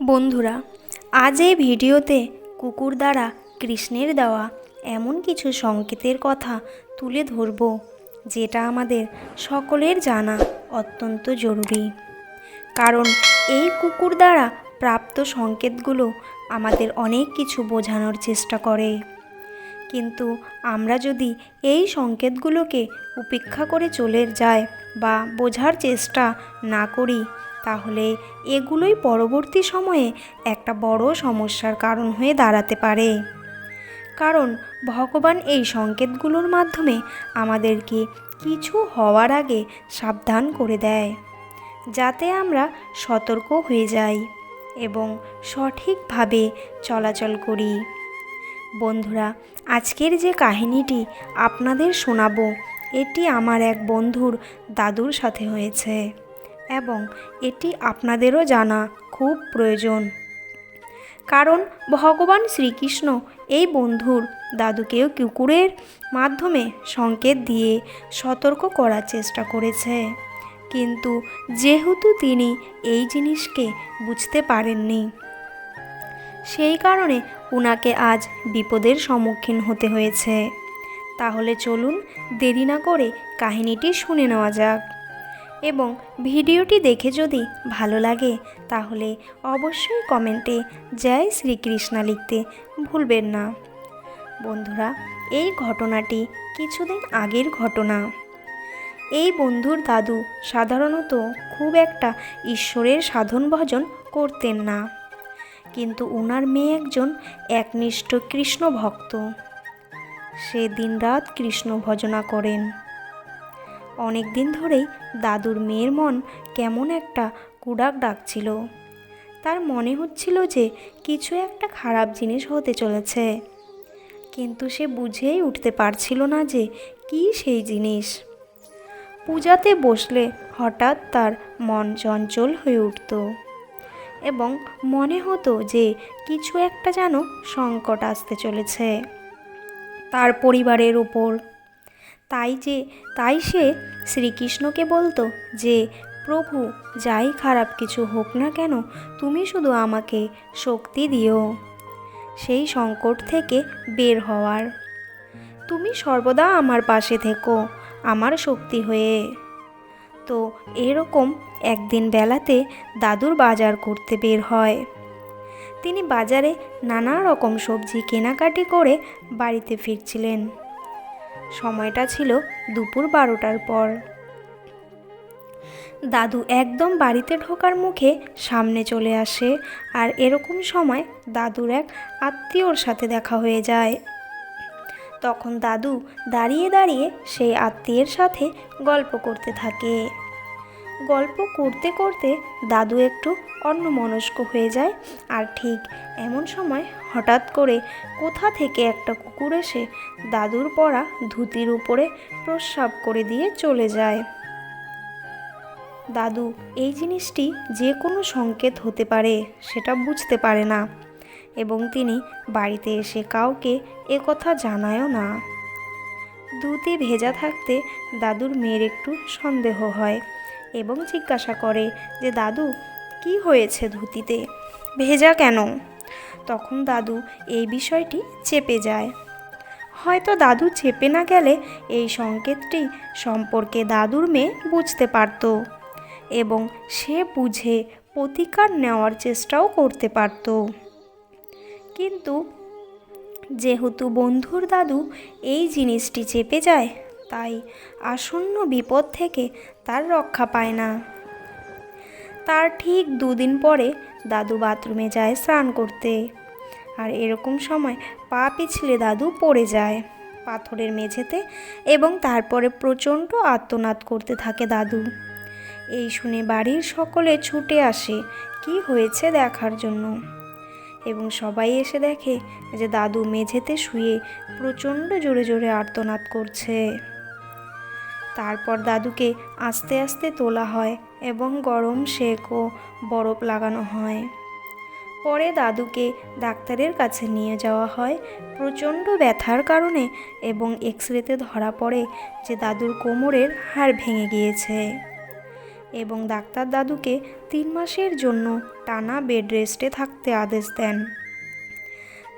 বন্ধুরা, আজ এই ভিডিওতে কুকুর দ্বারা কৃষ্ণের দেওয়া এমন কিছু সংকেতের কথা তুলে ধরব, যেটা আমাদের সকলের জানা অত্যন্ত জরুরি। কারণ এই কুকুর দ্বারা প্রাপ্ত সংকেতগুলো আমাদের অনেক কিছু বোঝানোর চেষ্টা করে। কিন্তু আমরা যদি এই সংকেতগুলোকে উপেক্ষা করে চলে যায় বা বোঝার চেষ্টা না করি তাহলে এগুলোই পরবর্তী সময়ে একটা বড় সমস্যার কারণ হয়ে দাঁড়াতে পারে। কারণ ভগবান এই সংকেতগুলোর মাধ্যমে আমাদেরকে কিছু হওয়ার আগে সাবধান করে দেয়, যাতে আমরা সতর্ক হয়ে যাই এবং সঠিকভাবে চলাচল করি। বন্ধুরা, আজকের যে কাহিনীটি আপনাদের শোনাবো, এটি আমার এক বন্ধুর দাদুর সাথে হয়েছে। এবং এটি আপনাদেরও জানা খুব প্রয়োজন। কারণ ভগবান শ্রীকৃষ্ণ এই বন্ধুর দাদুকেও কুকুরের মাধ্যমে সংকেত দিয়ে সতর্ক করার চেষ্টা করেছে। কিন্তু যেহেতু তিনি এই জিনিসকে বুঝতে পারেননি, সেই কারণে উনাকে আজ বিপদের সম্মুখীন হতে হয়েছে। তাহলে চলুন দেরি না করে কাহিনীটি শুনে নেওয়া যাক। এবং ভিডিওটি দেখে যদি ভালো লাগে, তাহলে অবশ্যই কমেন্টে জয় শ্রীকৃষ্ণা লিখতে ভুলবেন না। বন্ধুরা, এই ঘটনাটি কিছুদিন আগের ঘটনা। এই বন্ধুর দাদু সাধারণত খুব একটা ঈশ্বরের সাধন ভজন করতেন না। কিন্তু ওনার মেয়ে একজন একনিষ্ঠ কৃষ্ণ ভক্ত সে দিনরাত কৃষ্ণ ভজনা করেন। অনেক দিন ধরেই দাদুর মেয়ের মন কেমন একটা কুডাক ডাকছিল। তার মনে হচ্ছিল যে কিছু একটা খারাপ জিনিস হতে চলেছে। কিন্তু সে বুঝেই উঠতে পারছিল না যে কী সেই জিনিস। পূজাতে বসলে হঠাৎ তার মন চঞ্চল হয়ে উঠত এবং মনে হতো যে কিছু একটা যেন সংকট আসতে চলেছে। তার পরিবারের ওপর তাই যে, তাই সে শ্রীকৃষ্ণকে বলতো যে, প্রভু, যাই খারাপ কিছু হোক না কেন, তুমি শুধু আমাকে শক্তি দিও। সেই সংকট থেকে বের হওয়ার। তুমি সর্বদা আমার পাশে থেকো, আমার শক্তি হয়ে। তো এরকম একদিন বেলাতে দাদুর বাজার করতে বের হয়। তিনি বাজারে নানা রকম সবজি কেনাকাটি করে বাড়িতে ফিরছিলেন। সময়টা ছিল দুপুর বারোটার পর। দাদু একদম বাড়িতে ঢোকার মুখে সামনে চলে আসে আর এরকম সময় দাদুর এক আত্মীয়র সাথে দেখা হয়ে যায়। তখন দাদু দাঁড়িয়ে দাঁড়িয়ে সেই আত্মীয়ের সাথে গল্প করতে থাকে। গল্প করতে করতে দাদু একটু অন্যমনস্ক হয়ে যায় আর ঠিক এমন সময় হঠাৎ করে কোথা থেকে একটা কুকুর এসে দাদুর পরা ধুতির উপরে প্রস্রাব করে দিয়ে চলে যায়। দাদু, এই জিনিসটি যে কোনো সংকেত হতে পারে, সেটা বুঝতে পারে না। এবং তিনি বাড়িতে এসে কাউকে এ কথা জানায়ও না। দুধে ভেজা থাকতে দাদুর মেয়ের একটু সন্দেহ হয় এবং জিজ্ঞাসা করে যে, দাদু, কি হয়েছে ধুতিতে? ভেজা কেন? তখন দাদু এই বিষয়টি চেপে যায়। হয়তো দাদু চেপে না গেলে এই সংকেতটি সম্পর্কে দাদুর মেয়ে বুঝতে পারত এবং সে বুঝে প্রতিকার নেওয়ার চেষ্টাও করতে পারত। কিন্তু যেহেতু বন্ধুর দাদু এই জিনিসটি চেপে যায়, তাই আসন্ন বিপদ থেকে তার রক্ষা পায় না। তার ঠিক দুদিন পরে দাদু বাথরুমে যায় স্নান করতে। আর এরকম সময় পা পিছলে দাদু পড়ে যায় পাথরের মেঝেতে এবং তারপরে প্রচণ্ড আত্মনাদ করতে থাকে দাদু। এই শুনে বাড়ির সকলে ছুটে আসে, কি হয়েছে দেখার জন্য? এবং সবাই এসে দেখে যে দাদু মেঝেতে শুয়ে প্রচণ্ড জোরে জোরে আর্তনাদ করছে। তারপর দাদুকে আস্তে আস্তে তোলা হয় এবং গরম শেক ও বরফ লাগানো হয়। পরে দাদুকে ডাক্তারের কাছে নিয়ে যাওয়া হয় প্রচণ্ড ব্যথার কারণে এবং এক্স রেতে ধরা পড়ে যে দাদুর কোমরের হাড় ভেঙে গিয়েছে। এবং ডাক্তার দাদুকে তিন মাসের জন্য টানা বেড রেস্টে থাকতে আদেশ দেন।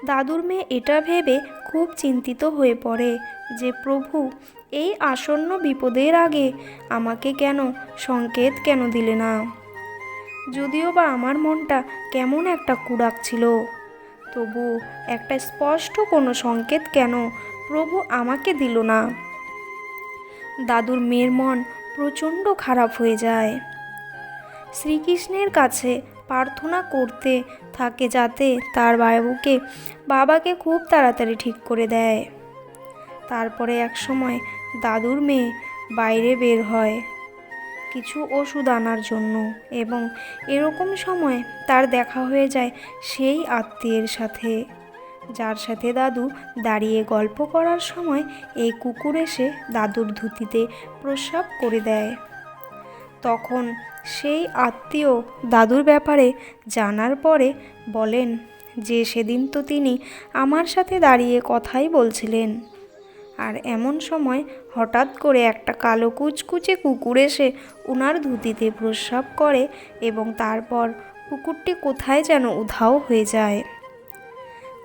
দাদুর মেয়ে এটা ভেবে খুব চিন্তিত হয়ে পড়ে যে প্রভু এই আসন্ন বিপদের আগে আমাকে কেন সংকেত কেন দিলে না? যদিও বা আমার মনটা কেমন একটা কুড়াক ছিল, তবু একটা স্পষ্ট কোনো সংকেত কেন প্রভু আমাকে দিল না? দাদুর মেয়ের মন প্রচণ্ড খারাপ হয়ে যায়। শ্রীকৃষ্ণের কাছে প্রার্থনা করতে থাকে যাতে তার বাবুকে বাবাকে খুব তাড়াতাড়ি ঠিক করে দেয়। তারপরে এক সময় দাদুর মেয়ে বাইরে বের হয় কিছু ওষুধ আনার জন্য এবং এরকম সময় তার দেখা হয়ে যায় সেই আত্মীয়ের সাথে। যার সাথে দাদু দাঁড়িয়ে গল্প করার সময় এই কুকুর এসে দাদুর ধুতিতে প্রস্রাব করে দেয়। তখন সেই আত্মীয় দাদুর ব্যাপারে জানার পরে বলেন যে সেদিন তো তিনি আমার সাথে দাঁড়িয়ে কথাই বলছিলেন। আর এমন সময় হঠাৎ করে একটা কালো কুচকুচে কুকুর এসে উনার ধুতিতে প্রস্রাব করে এবং তারপর কুকুরটি কোথায় যেন উধাও হয়ে যায়।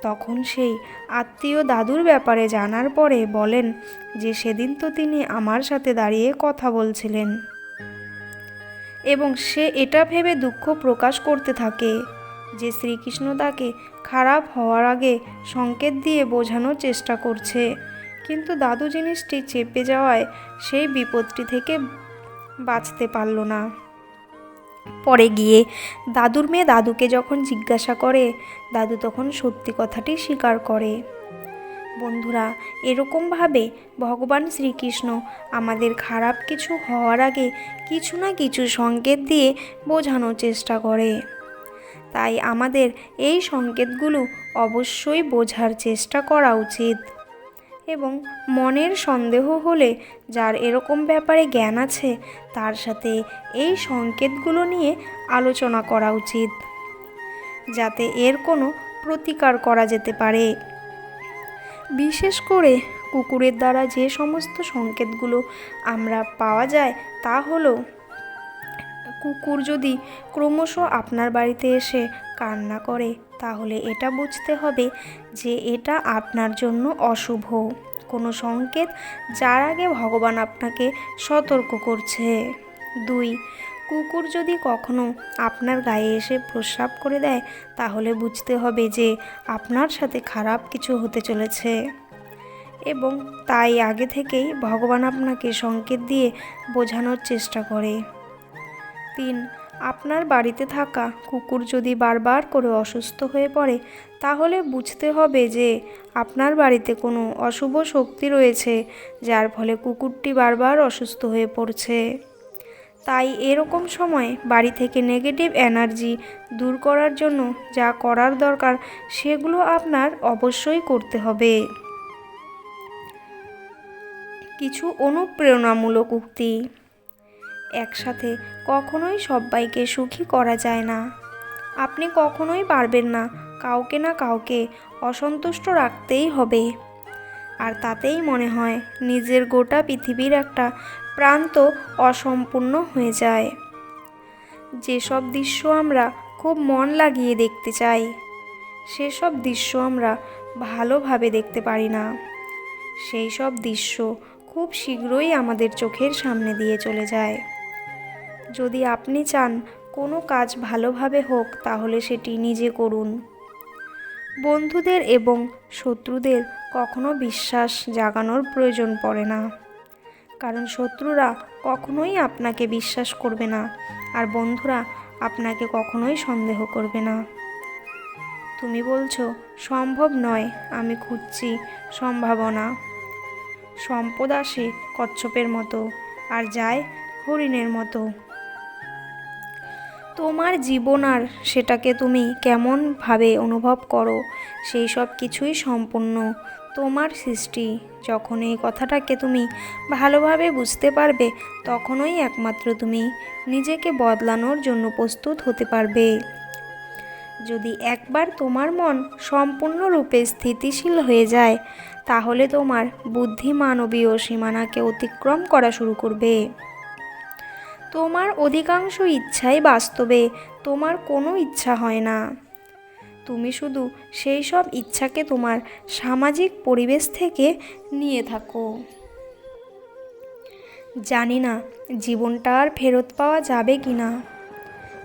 তখন সেই আত্মীয় দাদুর ব্যাপারে জানার পরে বলেন যে সেদিন তো তিনি আমার সাথে দাঁড়িয়ে কথা বলছিলেন। এবং সে এটা ভেবে দুঃখ প্রকাশ করতে থাকে যে শ্রীকৃষ্ণ তাকে খারাপ হওয়ার আগে সংকেত দিয়ে বোঝানোর চেষ্টা করছে। কিন্তু দাদু জিনিসটি চেপে যাওয়ায় সেই বিপদটি থেকে বাঁচতে পারল না। পরে গিয়ে দাদুর মেয়ে দাদুকে যখন জিজ্ঞাসা করে, দাদু তখন সত্যি কথাটি স্বীকার করে। বন্ধুরা এরকমভাবে ভগবান শ্রীকৃষ্ণ আমাদের খারাপ কিছু হওয়ার আগে কিছু না কিছু সংকেত দিয়ে বোঝানোর চেষ্টা করে। তাই আমাদের এই সংকেতগুলো অবশ্যই বোঝার চেষ্টা করা উচিত। এবং মনের সন্দেহ হলে যার এরকম ব্যাপারে জ্ঞান আছে, তার সাথে এই সংকেতগুলো নিয়ে আলোচনা করা উচিত, যাতে এর কোনো প্রতিকার করা যেতে পারে। বিশেষ করে কুকুরের দ্বারা যে সমস্ত সংকেতগুলো আমরা পাওয়া যায়, তা হলো কুকুর যদি ক্রমশ আপনার বাড়িতে এসে কান্না করে, তাহলে এটা বুঝতে হবে যে এটা আপনার জন্য অশুভ। কোনো সংকেত যার আগে ভগবান আপনাকে সতর্ক করছে। দুই, কুকুর যদি কখনো আপনার গায়ে এসে প্রস্রাব করে দেয়, তাহলে বুঝতে হবে যে আপনার সাথে খারাপ কিছু হতে চলেছে। এবং তাই আগে থেকেই ভগবান আপনাকে সংকেত দিয়ে বোঝানোর চেষ্টা করে। তিন আপনার বাড়িতে থাকা কুকুর যদি বারবার করে অসুস্থ হয়ে পড়ে, তাহলে বুঝতে হবে যে আপনার বাড়িতে কোনো অশুভ শক্তি রয়েছে, যার ফলে কুকুরটি বারবার অসুস্থ হয়ে পড়ছে। তাই এরকম সময় বাড়ি থেকে নেগেটিভ এনার্জি দূর করার জন্য যা করার দরকার, সেগুলো আপনার অবশ্যই করতে হবে। কিছু অনুপ্রেরণামূলক উক্তি। একসাথে কখনোই সবাইকে সুখী করা যায় না। আপনি কখনোই পারবেন না কাউকে না কাউকে অসন্তুষ্ট রাখতেই হবে। আর তাতেই মনে হয় নিজের গোটা পৃথিবীর একটা প্রান্ত অসম্পূর্ণ হয়ে যায়। যেসব দৃশ্য আমরা খুব মন লাগিয়ে দেখতে চাই, সেসব দৃশ্য আমরা ভালোভাবে দেখতে পারি না। সেই সব দৃশ্য খুব শীঘ্রই আমাদের চোখের সামনে দিয়ে চলে যায়। যদি আপনি চান কোনো কাজ ভালোভাবে হোক, তাহলে সেটি নিজে করুন। বন্ধুদের এবং শত্রুদের কখনো বিশ্বাস জাগানোর প্রয়োজন পড়ে না। কারণ শত্রুরা কখনোই আপনাকে বিশ্বাস করবে না, আর বন্ধুরা আপনাকে কখনোই সন্দেহ করবে না। তুমি বলছো, সম্ভব নয়, আমি খুঁজছি সম্ভাবনা। সম্পদ আসে কচ্ছপের মতো, আর যায় হরিণের মতো। তোমার জীবন আর সেটাকে তুমি কেমনভাবে অনুভব করো, সেই সব কিছুই সম্পূর্ণ তোমার সৃষ্টি। যখন এই কথাটাকে তুমি ভালোভাবে বুঝতে পারবে, তখনই একমাত্র তুমি নিজেকে বদলানোর জন্য প্রস্তুত হতে পারবে। যদি একবার তোমার মন সম্পূর্ণরূপে স্থিতিশীল হয়ে যায়, তাহলে তোমার বুদ্ধি মানবীয় সীমানাকে অতিক্রম করা শুরু করবে। তোমার অধিকাংশ ইচ্ছাই বাস্তবে, তোমার কোনো ইচ্ছা হয় না। তুমি শুধু সেই সব ইচ্ছাকে তোমার সামাজিক পরিবেশ থেকে নিয়ে থাকো। জানি না জীবনটা আর ফেরত পাওয়া যাবে কি না।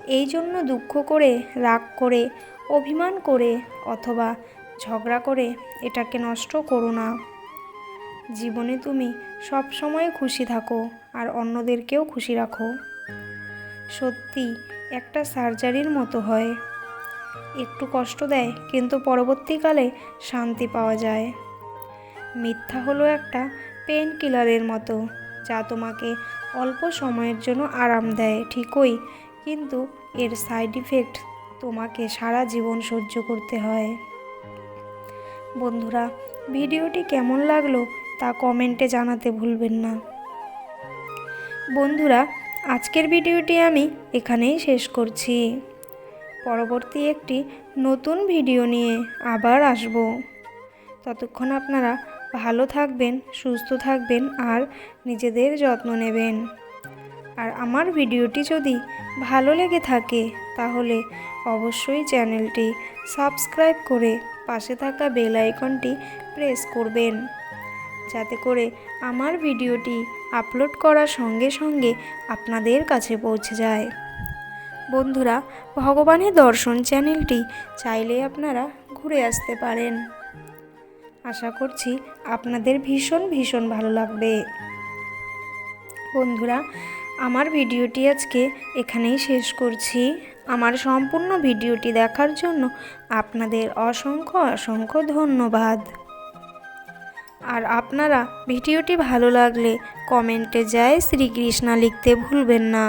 এই জন্য দুঃখ করে, রাগ করে, অভিমান করে, অথবা ঝগড়া করে এটাকে নষ্ট করো না। জীবনে তুমি সব সময় খুশি থাকো আর অন্যদেরকেও খুশি রাখো। সত্যি, একটা সার্জারির মতো হয়। একটু কষ্ট দেয়, কিন্তু পরবর্তীকালে শান্তি পাওয়া যায়। মিথ্যা হলো একটা পেন কিলারের মতো, যা তোমাকে অল্প সময়ের জন্য আরাম দেয়, ঠিকই, কিন্তু এর সাইড ইফেক্ট তোমাকে সারা জীবন সহ্য করতে হয়। বন্ধুরা, ভিডিওটি কেমন লাগল তা কমেন্টে জানাতে ভুলবেন না। বন্ধুরা, আজকের ভিডিওটি আমি এখানেই শেষ করছি। পরবর্তী একটি নতুন ভিডিও নিয়ে আবার আসব। ততক্ষণ আপনারা ভালো থাকবেন, সুস্থ থাকবেন আর নিজেদের যত্ন নেবেন। আর আমার ভিডিওটি যদি ভালো লেগে থাকে, তাহলে অবশ্যই চ্যানেলটি সাবস্ক্রাইব করে পাশে থাকা বেল আইকনটি প্রেস করবেন। যাতে করে আমার ভিডিওটি আপলোড করার সঙ্গে সঙ্গে আপনাদের কাছে পৌঁছে যায়। বন্ধুরা, ভগবানের দর্শন চ্যানেলটি চাইলে আপনারা ঘুরে আসতে পারেন। আশা করছি আপনাদের ভীষণ ভীষণ ভালো লাগবে। বন্ধুরা, আমার ভিডিওটি আজকে এখানেই শেষ করছি। আমার সম্পূর্ণ ভিডিওটি দেখার জন্য আপনাদের অসংখ্য অসংখ্য ধন্যবাদ। আর আপনারা ভিডিওটি ভালো লাগলে কমেন্টে যায় শ্রীকৃষ্ণা লিখতে ভুলবেন না।